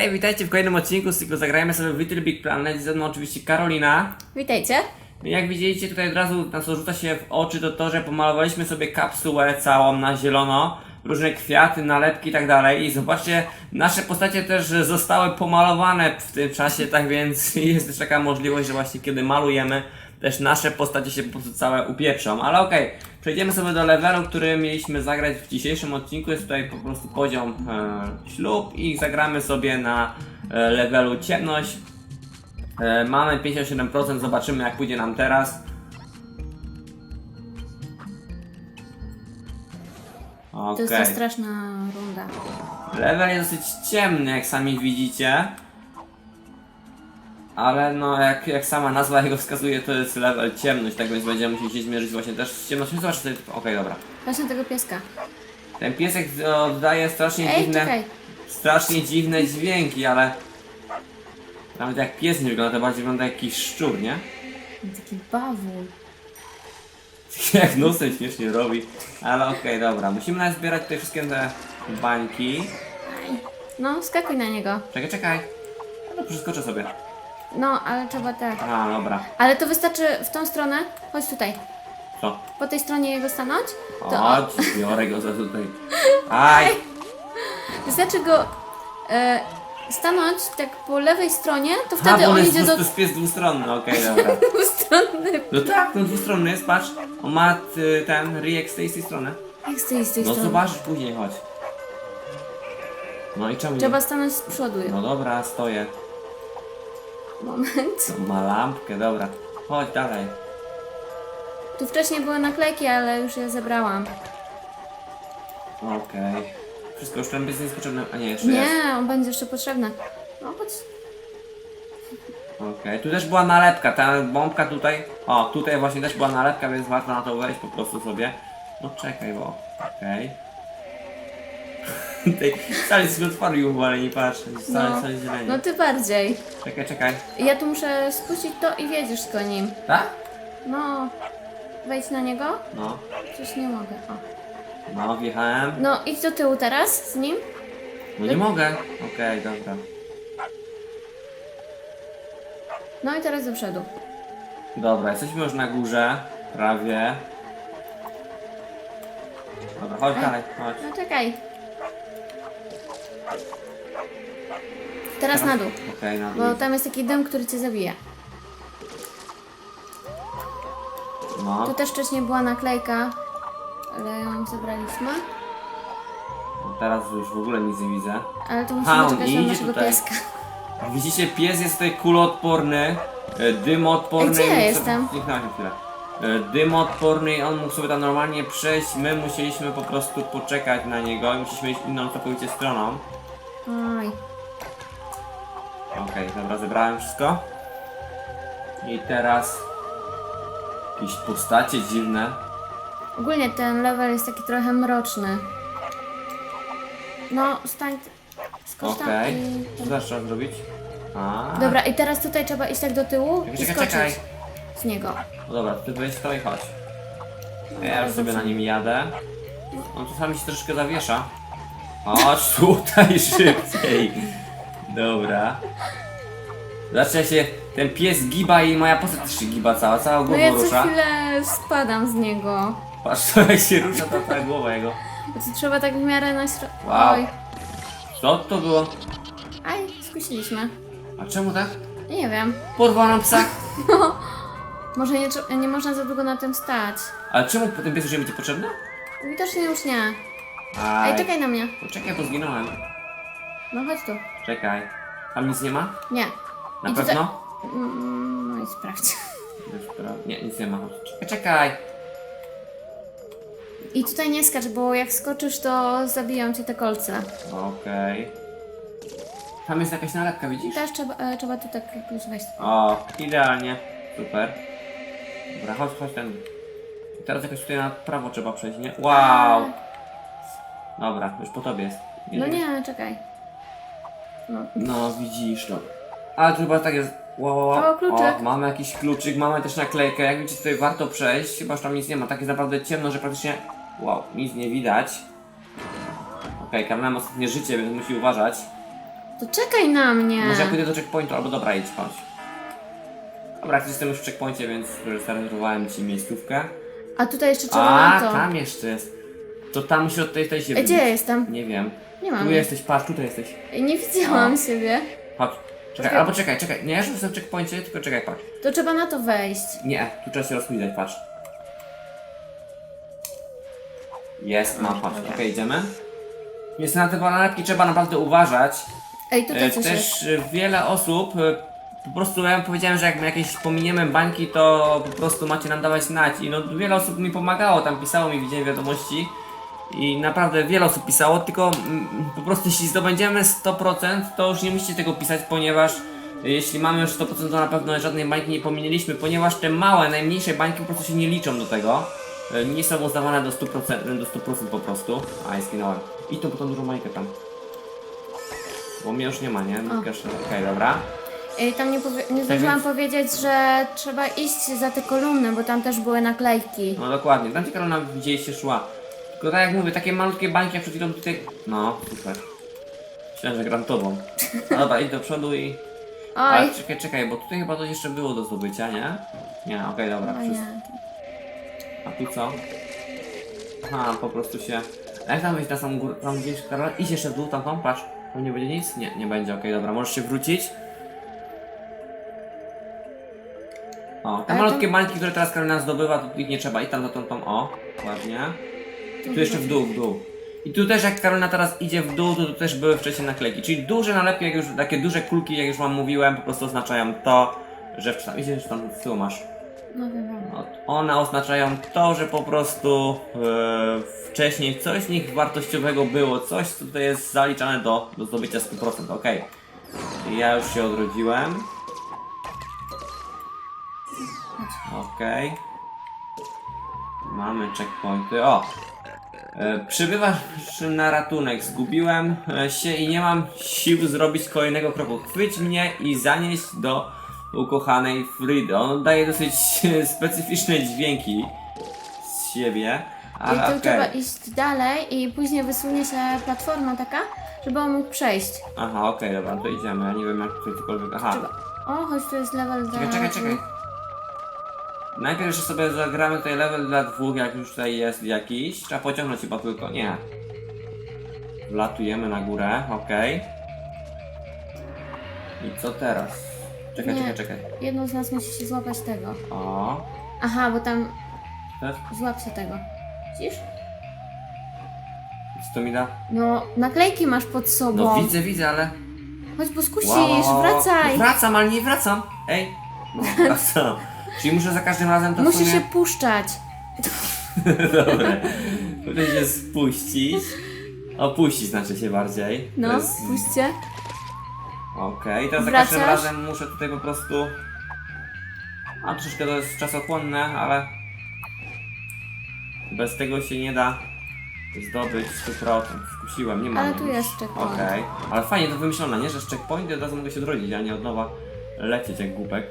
Hej, witajcie w kolejnym odcinku z cyklu Zagrajmy sobie w Little Big Planet. Ze mną oczywiście Karolina. Witajcie. Jak widzieliście tutaj od razu na co rzuca się w oczy to to, że pomalowaliśmy sobie kapsułę całą na zielono. Różne kwiaty, nalepki i tak dalej. I zobaczcie, nasze postacie też zostały pomalowane w tym czasie, tak więc jest też taka możliwość, że właśnie kiedy malujemy, też nasze postacie się po prostu całe upieprzą. Ale okej, przejdziemy sobie do levelu, który mieliśmy zagrać w dzisiejszym odcinku. Jest tutaj po prostu poziom e, ślub i zagramy sobie na e, levelu ciemność. E, mamy 57%, zobaczymy jak pójdzie nam teraz. To Okej. jest ta straszna runda. Level jest dosyć ciemny, jak sami widzicie. Ale no, jak, jak sama nazwa jego wskazuje, to jest level ciemność, tak więc będziemy musieli się zmierzyć właśnie też z ciemnością. Zobacz sobie, okej, dobra. Patrz na tego pieska. Ten piesek oddaje strasznie Ej, dziwne, czekaj. strasznie dziwne dźwięki, ale nawet jak pies nie wygląda, to bardziej wygląda jak jakiś szczur, nie? Taki bawul. jak nosem śmiesznie robi. Ale okej, dobra. Musimy nawet zbierać tutaj wszystkie te bańki. No, skakuj na niego. Czekaj, czekaj. No, przeskoczę sobie. No, ale trzeba tak. A, dobra. Ale to wystarczy w tą stronę. Chodź tutaj. Co? Po tej stronie jego stanąć. To Chodź, biorę go za tutaj. Aj! wystarczy go e, stanąć tak po lewej stronie, to A, wtedy bo on on jest, idzie to do jest pies dwustronny, okej, dobra. strony. No tak, ten dwustronny jest, patrz. On ma y, ten ryjek z tej, z tej strony. Jak z tej, z tej No strony? zobaczysz później, chodź. No i czemu nie? Trzeba stanąć z przodu. No dobra, stoję. Moment. To ma lampkę, dobra. Chodź dalej. Tu wcześniej były naklejki, ale już je zebrałam. Okej. Wszystko już pies jest potrzebny. A nie, jeszcze jest. Nie, on będzie jeszcze potrzebny. No chodź. Okej, tu też była nalepka, ta bombka tutaj. O, tutaj właśnie też była nalepka, więc warto na to wejść po prostu sobie. No czekaj, bo. Okej. Tej sali sobie otworzył, ale nie patrz. Sali, No. sali zieleni. No ty bardziej. Czekaj, czekaj. Ja tu muszę spuścić to i wiedziesz z nim. Tak? No. Wejdź na niego? No. Przecież nie mogę. O. No, wjechałem. No idź do tyłu teraz z nim. No nie mogę. Okej, dobra. No i teraz do przodu. Dobra, jesteśmy już na górze. Prawie. Dobra, chodź dalej, chodź. No czekaj. Teraz na dół. Okej, na dół. Bo tam jest taki dym, który cię zabija. No. Tu też wcześniej była naklejka, ale ją zebraliśmy. Teraz już w ogóle nic nie widzę. Ale to Ha, musimy on czekać na idzie naszego tutaj. pieska. Widzicie, pies jest tutaj kuloodporny, e, dymoodporny. Gdzie ja jestem? Zniknąłem na chwilę. E, Dymoodporny i on mógł sobie tam normalnie przejść. My musieliśmy po prostu poczekać na niego i musieliśmy iść inną całkowicie stroną. Oj. Okej, dobra, zebrałem wszystko. I teraz... Jakieś postacie dziwne. Ogólnie ten level jest taki trochę mroczny. No, stań. Skocz tam Okej. i... Co teraz trzeba zrobić? A. Dobra, i teraz tutaj trzeba iść tak do tyłu i Czekaj, skoczyć czekaj. Z niego. No dobra, ty weź to i chodź. Ja już sobie na nim jadę. On czasami się troszkę zawiesza. Chodź tutaj szybciej. Dobra. Jak się ten pies giba i moja postać też się giba cała, cała No głowa ja co rusza. chwilę spadam z niego. Patrz to jak się rusza ta cała głowa jego. Bo to trzeba tak w miarę na środku. Wow. Oj. Co to było? Aj, skusiliśmy. A czemu tak? Nie wiem. Porwano psa? Może nie, trze- nie można za długo na tym stać. Ale czemu ten pies już nie będzie potrzebny? Widocznie już nie. Ej, czekaj na mnie. Poczekaj, bo zginąłem. No chodź tu. Czekaj. Tam nic nie ma? Nie. Na I tutaj- pewno? Mm, No i sprawdź. Nie, nic nie ma. Czekaj, czekaj. I tutaj nie skacz, bo jak skoczysz, to zabiją cię te kolce. Okej. Tam jest jakaś nalepka, widzisz? Też trzeba, e, trzeba tu tak jakoś wejść. O, idealnie. Super. Dobra, chodź, chodź ten. I teraz jakoś tutaj na prawo trzeba przejść, nie? Wow! Dobra, już po tobie jest. No nie, czekaj. No. No, widzisz, no. Ale to chyba tak jest. Wow, wow, wow. O, kluczyk. O, mamy jakiś kluczyk, mamy też naklejkę. Jak widzicie, tutaj warto przejść, chyba że tam nic nie ma. Tak jest naprawdę ciemno, że praktycznie. Wow, nic nie widać. Okej, okay, Karolina ma ostatnie życie, więc musi uważać. To czekaj na mnie. Może ja pójdę do checkpointu, albo dobra, idź, chodź. Dobra, jestem już w checkpoincie, więc zarezerwowałem ci miejscówkę. A tutaj jeszcze trzeba A, to. tam jeszcze jest. To tam musi od tej, tej się Ej, gdzie ja wybić. jestem? Nie wiem. Nie mam. Tu jesteś, patrz, tutaj jesteś. Ej, Nie widziałam siebie. Chodź. Czekaj, Czekaj. albo czekaj, czekaj. Nie, ja już jestem w checkpoincie, tylko czekaj, patrz. To trzeba na to wejść. Nie, tu trzeba się rozpędzać, patrz. Jest, chodź, okej, idziemy. Więc na te nalepki trzeba naprawdę uważać. Ej, tutaj E, coś jest. Też e, wiele osób, e, po prostu ja powiedziałem, że jak my jakieś pominiemy bańki, to po prostu macie nam dawać znać. I no wiele osób mi pomagało, tam pisało mi, widziałem wiadomości. I naprawdę wiele osób pisało, tylko mm, po prostu jeśli zdobędziemy 100%, to już nie musicie tego pisać, ponieważ e, jeśli mamy już 100%, to na pewno żadnej bańki nie pominęliśmy, ponieważ te małe, najmniejsze bańki po prostu się nie liczą do tego. E, Nie są uznawane do 100%, do 100% po prostu. A, i skinąłem. I to, tą dużą bańkę tam. Bo mnie już nie ma, nie? Okej, dobra. Ej, tam nie, powie- nie zdążyłam powiedzieć, że trzeba iść za te kolumny, bo tam też były naklejki. No dokładnie, tam ciekawe nam widzieliście szła. Tylko tak jak mówię, takie malutkie bańki jak przed chwilą tutaj... No, super. Myślałem, że gram tobą. No dobra, idź do przodu i... Oj, Ale czekaj, czekaj, bo tutaj chyba coś jeszcze było do zdobycia, nie? Nie, okej, dobra, wszystko. nie. A tu co? Aha, po prostu się... A jak tam wejść na samą górę? Tam gdzieś, Karol? Idź jeszcze w dół, tamtą, patrz. Tam nie będzie nic? Nie, nie będzie, okej, dobra, możesz się wrócić. O, te Ale malutkie to- bańki, które teraz Karolina zdobywa, to ich nie trzeba. I tam tą, tą, o, ładnie. Tu jeszcze w dół, w dół. I tu też jak Karolina teraz idzie w dół, to tu też były wcześniej naklejki. Czyli duże nalepki, jak już, takie duże kulki, jak już wam mówiłem, po prostu oznaczają to, że w, idziesz tam z tyłu masz. No wiem, wiem. No, One oznaczają to, że po prostu e, wcześniej coś w nich wartościowego było, coś co tutaj jest zaliczane do, do zdobycia 100%, ok. Ja już się odrodziłem. Ok. Mamy checkpointy. O! E, przybywasz na ratunek. Zgubiłem e, się i nie mam sił zrobić kolejnego kroku. Chwyć mnie i zanieść do ukochanej Fridy. On daje dosyć specyficzne dźwięki z siebie. I Ale tu okej. trzeba iść dalej i później wysunie się platforma taka, żeby on mógł przejść. Aha, okej, dobra, to idziemy. Ja nie wiem jak tutaj cokolwiek. Aha. Trzeba... O, choć tu jest level dla... Czekaj, czekaj, czekaj. Najpierw jeszcze sobie zagramy tutaj level dla dwóch, jak już tutaj jest jakiś. Trzeba pociągnąć chyba tylko, nie. Wlatujemy na górę, okej. I co teraz? Czekaj, Nie. czekaj, czekaj. Jedną z nas musi się złapać tego. O. Aha, bo tam... Też? Złap się tego. Widzisz? Co to mi da? No, naklejki masz pod sobą. No widzę, widzę, ale... Chodź, bo skusisz, wow. wracaj. Wracam, ale nie wracam. Ej. No, wracam. Czyli muszę za każdym razem to w Musisz sumie... się puszczać. Dobra. Muszę się spuścić. Opuścić znaczy się bardziej. To No, jest- puśćcie. Okej, teraz za Wracasz? każdym razem muszę tutaj po prostu... A troszeczkę to jest czasochłonne, ale... Bez tego się nie da zdobyć 100%. Skusiłem, nie mam. Ale tu jest checkpoint. Okej, ale fajnie to wymyślone, nie? Że z checkpointy od razu mogę się odrodzić, a nie od nowa lecieć jak głupek.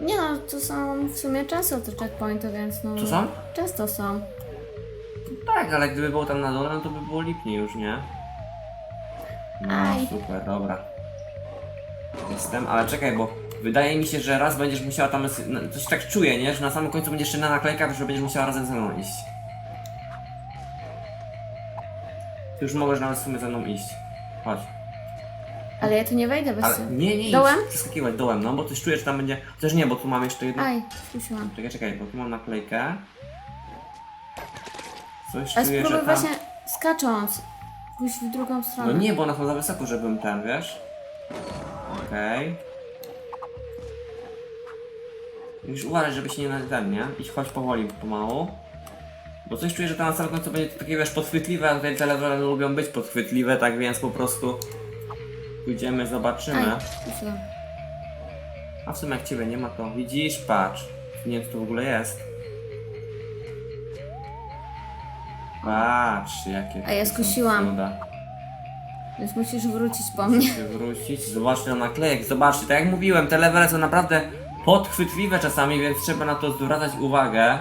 Nie no, to są w sumie często te checkpointy, więc no... Są? Często są. Tak, ale gdyby było tam na dole, no to by było lipnie już, nie? No Aj. super, dobra. Jestem, ale czekaj, bo wydaje mi się, że raz będziesz musiała tam, no, coś tak czuję, nie? Że na samym końcu będziesz jeszcze na naklejkach, że będziesz musiała razem ze mną iść. Ty już możesz nawet w sumie ze mną iść. Chodź. Ale ja tu nie wejdę bez Ale ciebie. nie, nie idź. Dołem? Przeskakiwać dołem, no bo coś czuję, że tam będzie... Chociaż nie, bo tu mam jeszcze jedno... Aj, skusiłam. Czekaj, czekaj, bo tu mam naklejkę. Coś Ale czuję, że spróbuj tam... właśnie skacząc. Pójść w drugą stronę. No nie, bo one są za wysoko, żebym ten, wiesz? Okej. Już uważaj, żeby się nie na ten, nie? Idź, chodź powoli, pomału. Bo coś czuję, że to na samym końcu będzie takie, wiesz, podchwytliwe, a tutaj te levele lubią być podchwytliwe, tak więc po prostu pójdziemy, zobaczymy. A w sumie jak ciebie nie ma, to widzisz, patrz. Nie wiem, co to w ogóle jest. Patrz, jakie A ja to są skusiłam. cuda. Więc musisz wrócić po mnie. się wrócić, zobaczcie na naklejek, zobaczcie, tak jak mówiłem, te levele są naprawdę podchwytliwe czasami, więc trzeba na to zwracać uwagę.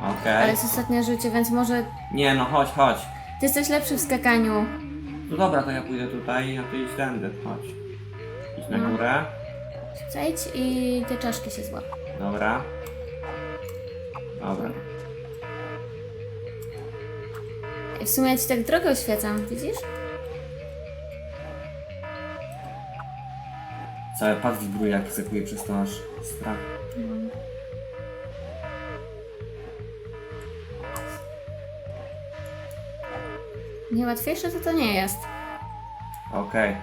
Okej. Ale jest ostatnie życie, więc może Nie no, chodź, chodź. ty jesteś lepszy w skakaniu. No dobra, to ja pójdę tutaj, a ty idź tędy, chodź. Idź na No. górę. Zejdź i te czaszki się złap. Dobra. Dobra. I w sumie ja ci tak drogę oświecam, widzisz? Cały pad wibruje, jak sekuje przez to aż strach. Niełatwiejsze to to nie jest. Okej.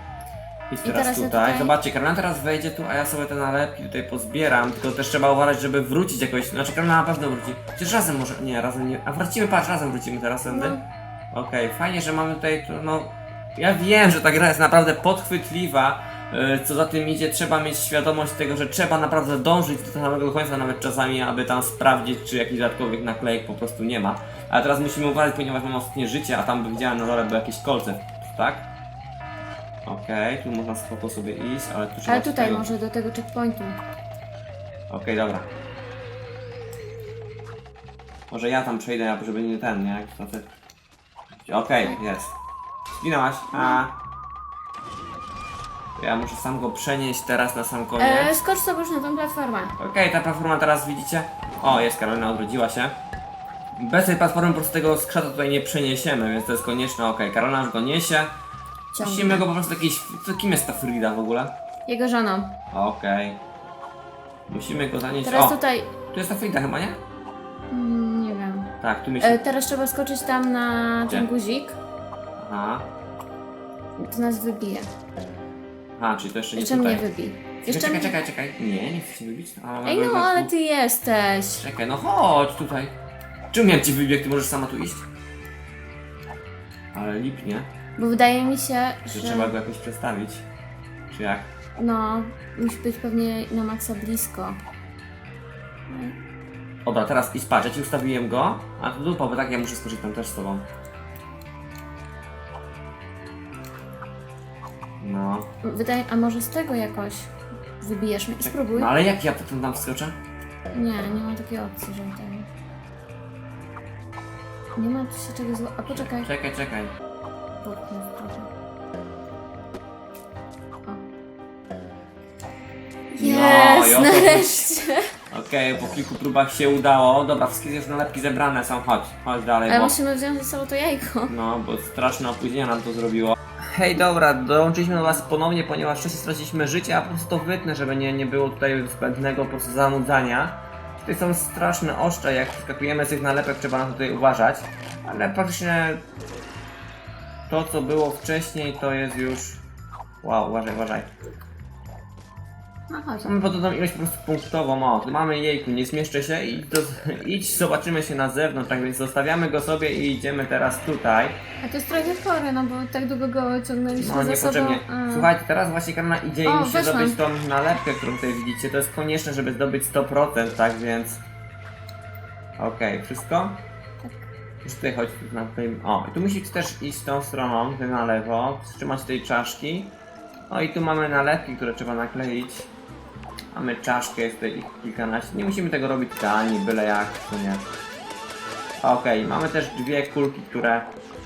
I teraz, teraz ja tutaj. tutaj- Zobaczcie, Karolina teraz wejdzie tu, a ja sobie te nalepki tutaj pozbieram, tylko też trzeba uważać, żeby wrócić jakoś. Znaczy Karolina na pewno wróci. Chociaż razem może. Nie, razem nie. A wrócimy, patrz, razem wrócimy teraz tędy. No. Okej, fajnie, że mamy tutaj, tu, no... Ja wiem, że ta gra jest naprawdę podchwytliwa, co za tym idzie, trzeba mieć świadomość tego, że trzeba naprawdę dążyć do samego końca, nawet czasami, aby tam sprawdzić, czy jakichś dodatkowych naklejek po prostu nie ma. Ale teraz musimy uważać, ponieważ mamy ostatnie życie, a tam by widziałem na dole były jakieś kolce, tak? Okej, tu można spoko sobie iść, ale tu trzeba... Ale tutaj tego- może do tego checkpointu. Okej, dobra. Może ja tam przejdę, żeby nie ten, nie? Jak. Okej, jest. Zginęłaś. A. Ja muszę sam go przenieść teraz na sam koniec. E, skocz sobie już na tą platformę. Okej, ta platforma teraz widzicie? O, jest Karolina, odrodziła się. Bez tej platformy po prostu tego skrzata tutaj nie przeniesiemy, więc to jest konieczne. Okej, Karolina już go niesie. Ciągle. Musimy go po prostu jakiś... To kim jest ta Frida w ogóle? Jego żoną. Okej. Musimy go zanieść... Teraz o, tutaj... tu jest ta Frida chyba, nie? Mm, nie wiem. Tak, tu mi się... E, teraz trzeba skoczyć tam na ten Gdzie? guzik. Aha. To nas wybije. A, czyli to jeszcze nie Jeszcze tutaj. mnie wybij. Jeszcze czekaj, mnie... czekaj, czekaj. Nie, nie chcę cię wybić. A, Ej no, ale ty jesteś. Czekaj, no chodź tutaj. Czym miałem ci wybić, jak ty możesz sama tu iść? Ale lipnie, Bo wydaje mi się, że że... trzeba go jakoś przestawić. Czy jak? No, musi być pewnie na maksa blisko. Dobra, teraz idź patrz, ja ci ustawiłem go, a to dupa, bo tak ja muszę skoczyć tam też z tobą. Wydaje... A może z tego jakoś wybijesz mnie? Spróbuj. No ale jak ja potem tam wskoczę? Nie, nie ma takiej opcji, żeby ten... Nie ma tu się czego zło... A poczekaj. Czekaj, czekaj. Górze. O. No, i Jest, to nareszcie! Okej, po kilku próbach się udało. Dobra, wszystkie już nalepki zebrane są, chodź, chodź dalej, Ale bo... musimy wziąć ze sobą to jajko. No, bo straszne opóźnienie nam to zrobiło. Hej, dobra, dołączyliśmy do Was ponownie, ponieważ wcześniej straciliśmy życie, a po prostu to wytnę, żeby nie, nie było tutaj zbędnego po prostu zanudzania. Tutaj są straszne oszcze, jak skakujemy z tych nalepek, trzeba na tutaj uważać. Ale praktycznie to, co było wcześniej, to jest już... Wow, uważaj, uważaj. No chodź. Mamy podobną ilość po prostu punktową. O, mamy jejku, nie zmieszczę się i do, idź, zobaczymy się na zewnątrz, tak więc zostawiamy go sobie i idziemy teraz tutaj. A to jest trochę chory, no bo tak długo go ciągnęliśmy No za sobą. niepotrzebnie. A. Słuchajcie, teraz właśnie Karolina idzie i O, musi weszłam. zdobyć tą nalepkę, którą tutaj widzicie. To jest konieczne, żeby zdobyć 100%, tak więc... Okej, wszystko? Tak. Już tutaj chodź tu na tym... O, i tu musisz też iść tą stroną, tutaj na lewo, trzymać tej czaszki. O i tu mamy nalepki, które trzeba nakleić. Mamy czaszkę, jest tutaj ich kilkanaście. Nie musimy tego robić idealnie, byle jak, to nie. Okej, mamy też dwie kulki, które...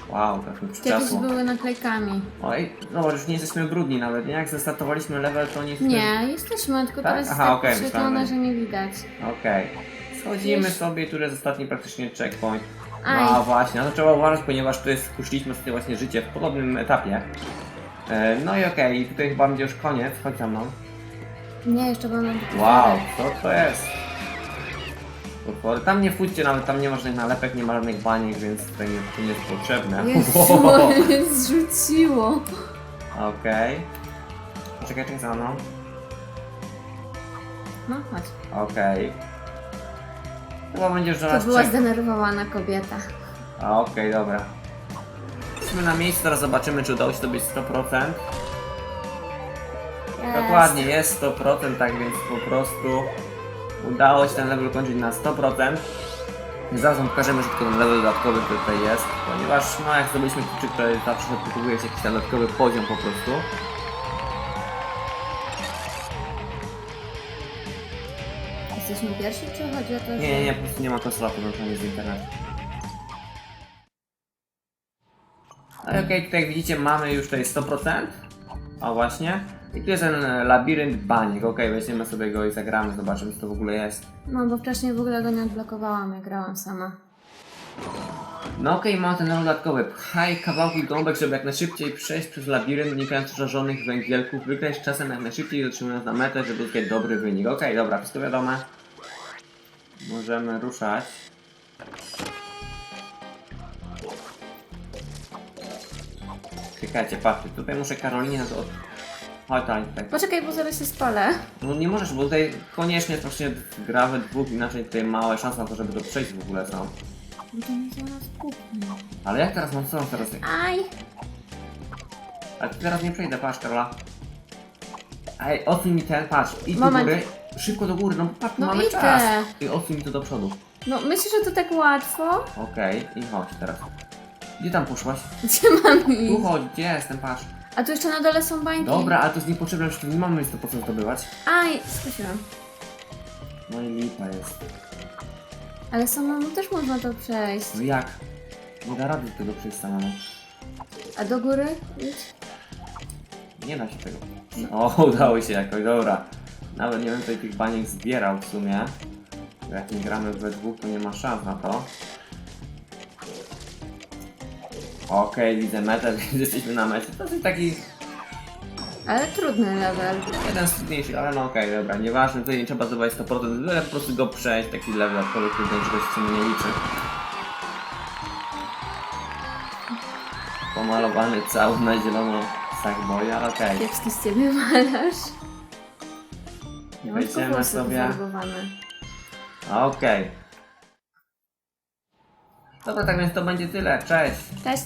Wow, tak mi Kiedyś przyczasło. były naklejkami. Oj, zobacz, już nie jesteśmy brudni nawet, nie? Jak zestartowaliśmy level, to nie jesteśmy... Nie, jesteśmy, tylko Tak? teraz Aha, jest tak okej, myślałem, że nie widać. Okej. Schodzimy sobie, tu jest ostatni praktycznie checkpoint. Aj. No właśnie, na to trzeba uważać, ponieważ tu jest, spuściliśmy sobie właśnie życie w podobnym etapie. E, No i okej, tutaj chyba będzie już koniec, chodź za mną. Nie, jeszcze takie Wow, co to jest? Potwory. Tam nie wchodźcie, nawet tam nie ma żadnych nalepek, nie ma żadnych baniek, więc tutaj nie, to nie jest potrzebne. Jezu, ale zrzuciło. Okej. Czekaj, czekaj za mną. No, chodź. Okej. Chyba będziesz To nas była zdenerwowana kobieta. A, Okej, dobra. Jesteśmy na miejscu, teraz zobaczymy, czy udało się to być 100%. Dokładnie, jest 100%, tak więc po prostu udało się ten level kończyć na 100%. Zaraz wam pokażemy szybko ten level dodatkowy, tutaj jest, ponieważ no jak zdobyliśmy kluczyk, to zawsze wypróbuje się jakiś dodatkowy poziom po prostu. Jesteśmy pierwsi, czy chodzi o to, że... Nie, nie, nie, po prostu nie ma konsola podłączona z internetu. No i okej, tutaj jak widzicie mamy już tutaj 100%. O właśnie. I tu jest ten e, labirynt banik. Okej, weźmiemy sobie go i zagramy, zobaczymy co to w ogóle jest. No bo wcześniej w ogóle go nie odblokowałam, jak grałam sama. No okej, mamy ten dodatkowy. Pchaj kawałki gąbek, żeby jak najszybciej przejść przez labirynt, unikając żarzonych węgielków. Wykręć czasem jak najszybciej, zatrzymując na metę, żeby uzyskać dobry wynik. Okej, dobra, wszystko wiadome. Możemy ruszać. Czekajcie, patrzcie, tutaj muszę Karolinie od- Chodź tam, tutaj. Poczekaj, bo zaraz się spalę. No nie możesz, bo tutaj koniecznie właśnie gra we dwóch, inaczej tutaj małe szanse na to, żeby to przejść w ogóle są. No to nie zaraz. Ale jak teraz mam co mam teraz? Aj! Ale teraz nie przejdę, patrz Karola. Ej, odsuń mi ten, patrz, idź Moment. do góry. Szybko do góry, no patrz, No mamy idę. czas. I odsuń mi to do przodu. No myślisz, że to tak łatwo? Okej, i chodź teraz. Gdzie tam poszłaś? Gdzie mam Tu iść? chodź, gdzie jestem, patrz. A tu jeszcze na dole są bańki. Dobra, ale to jest niepotrzebne, już tu nie mamy nic to po co zdobywać. Aj, skusiłam. No i lipa jest. Ale samemu też można to przejść. No jak? Nie da rady tego przejść samemu. A do góry? Idź. Nie da się tego. O, udało się jakoś, dobra. Nawet nie wiem, tutaj tych baniek zbierał w sumie. Bo Jak nie gramy we dwóch, to nie ma szans na to. Okej, widzę metę, więc jesteśmy na mecie. To jest taki Ale trudny level. jeden z trudniejszych, ale no okej, dobra, nieważne, tutaj nie trzeba zdobywać 100%, byle po prostu go przejść, taki level, aczkolwiek tutaj czegoś w sumie nie liczy. Pomalowany cały na zielono Sackboy, ale okej. Kiepski z ciebie malarz. Ja mam tylko Wejdziemy włosy sobie. pofarbowane. Okej. Dobra, tak więc to będzie tyle. Cześć! Cześć.